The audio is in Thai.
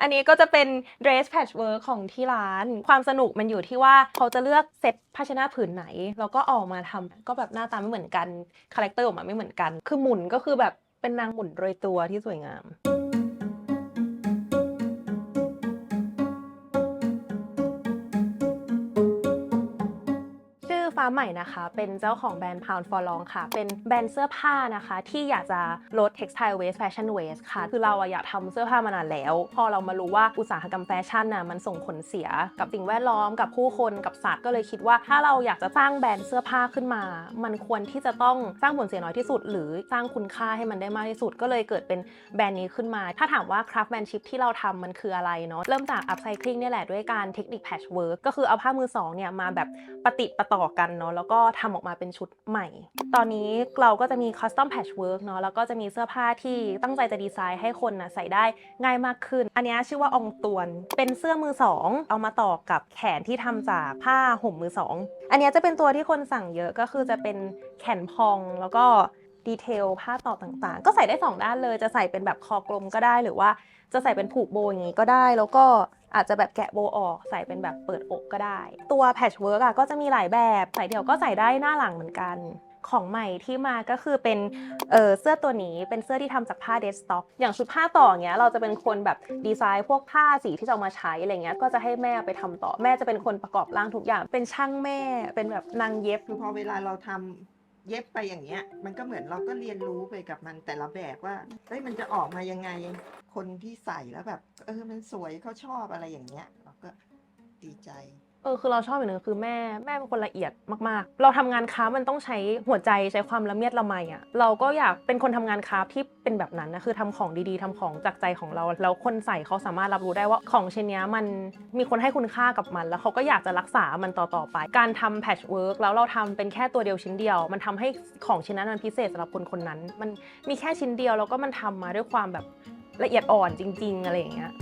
อันนี้ก็จะเป็น dress patchwork ของที่ร้าน ความสนุกมันอยู่ที่ว่าเขาจะเลือกเซตภาชนะผืนไหน แล้วก็ออกมาทำก็แบบหน้าตาไม่เหมือนกัน คาแรคเตอร์ออกมาไม่เหมือนกัน คือหมุนก็คือแบบเป็นนางหมุนโดยตัวที่สวยงาม ใหม่นะคะ เป็นเจ้าของแบรนด์ Pound for Long ค่ะ เป็นแบรนด์เสื้อผ้านะคะ ที่อยากจะลด textile waste fashion waste ค่ะ คือเราอะอยากทำเสื้อผ้ามานานแล้ว พอเรามารู้ว่าอุตสาหกรรมแฟชั่นน่ะมันส่งผลเสียกับสิ่งแวดล้อมกับผู้คนกับสัตว์ก็เลยคิดว่า ถ้าเราอยากจะสร้างแบรนด์เสื้อผ้าขึ้นมา มันควรที่จะต้องสร้างผลเสียน้อยที่สุด หรือสร้างคุณค่าให้มันได้มากที่สุด ก็เลยเกิดเป็นแบรนด์นี้ขึ้นมา ถ้าถามว่า craftsmanship ที่เราทำมันคืออะไรเนาะเริ่มจาก upcycling นี่แหละด้วยการเทคนิค patchwork ก็คือเอาผ้ามือสองเนี่ยมาแบบปะติดประต่อกันเนาะแล้วก็ทำออกมาเป็นชุดใหม่ ตอนนี้เราก็จะมี custom patchwork เนาะแล้วก็จะมีเสื้อผ้าที่ตั้งใจจะดีไซน์ให้คนนะใส่ได้ง่ายมากขึ้น อันเนี้ยชื่อว่าอองตวน เป็นเสื้อมือสองเอามาต่อกับแขนที่ทำจากผ้าห่มมือสองอันเนี้ยจะเป็นตัวที่คนสั่งเยอะก็คือจะเป็นแขนพองแล้วก็ดีเทลผ้าต่อต่างๆ ก็ใส่ได้สองด้านเลย จะใส่เป็นแบบคอกลมก็ได้ หรือว่าจะใส่เป็นผูกโบอย่างนี้ก็ได้ แล้วก็ อาจจะแบบแกะโบออกใส่เป็นแบบเปิดอกก็ได้ ตัวแพชเวิร์กอะก็จะมีหลายแบบใส่เดี่ยวก็ใส่ได้หน้าหลังเหมือนกัน ของใหม่ที่มาก็คือเป็นเเสื้อตัวนี้เป็นเสื้อที่ทำจากผ้าเดสต็อกอย่างชุดผ้าต่อเงี้ยเราจะเป็นคนแบบดีไซน์พวกผ้าสีที่จะเอามาใช้อะไรเงี้ยก็จะให้แม่ไปทำต่อแม่จะเป็นคนประกอบร่างทุกอย่าง เป็นช่างแม่เป็นแบบนางเย็บคือพอเวลาเราทำเย็บไปอย่างเงี้ย มันก็เหมือนเราก็เรียนรู้ไปกับมันแต่ละแบบว่าเฮ้ยมันจะออกมายังไง คนที่ใส่แล้วแบบ เออมันสวยเขาชอบอะไรอย่างเงี้ย เราก็ดีใจ เออคือเราชอบอย่างหนึงคือแม่แม่เป็นคนละเอียดมากๆ เราทำงานค้ามันต้องใช้หัวใจใช้ความละเมียดละไมอะเราก็อยากเป็นคนทำงานค้าที่เป็นแบบนั้นนะคือทำของดีๆทำของจากใจของเรา แล้วคนใส่เขาสามารถรับรู้ได้ว่าของชิ้นเนี้ยมันมีคนให้คุณค่ากับมัน แล้วเขาก็อยากจะรักษามันต่อๆไป การทำแพชเวิร์กแล้วเราทำเป็นแค่ตัวเดียวชิ้นเดียว มันทำให้ของชิ้นนั้นมันพิเศษสำหรับคนคนนั้น มันมีแค่ชิ้นเดียวแล้วก็มันทำมาด้วยความแบบ ละเอียดอ่อนจริงๆอะไรอย่างเงี้ย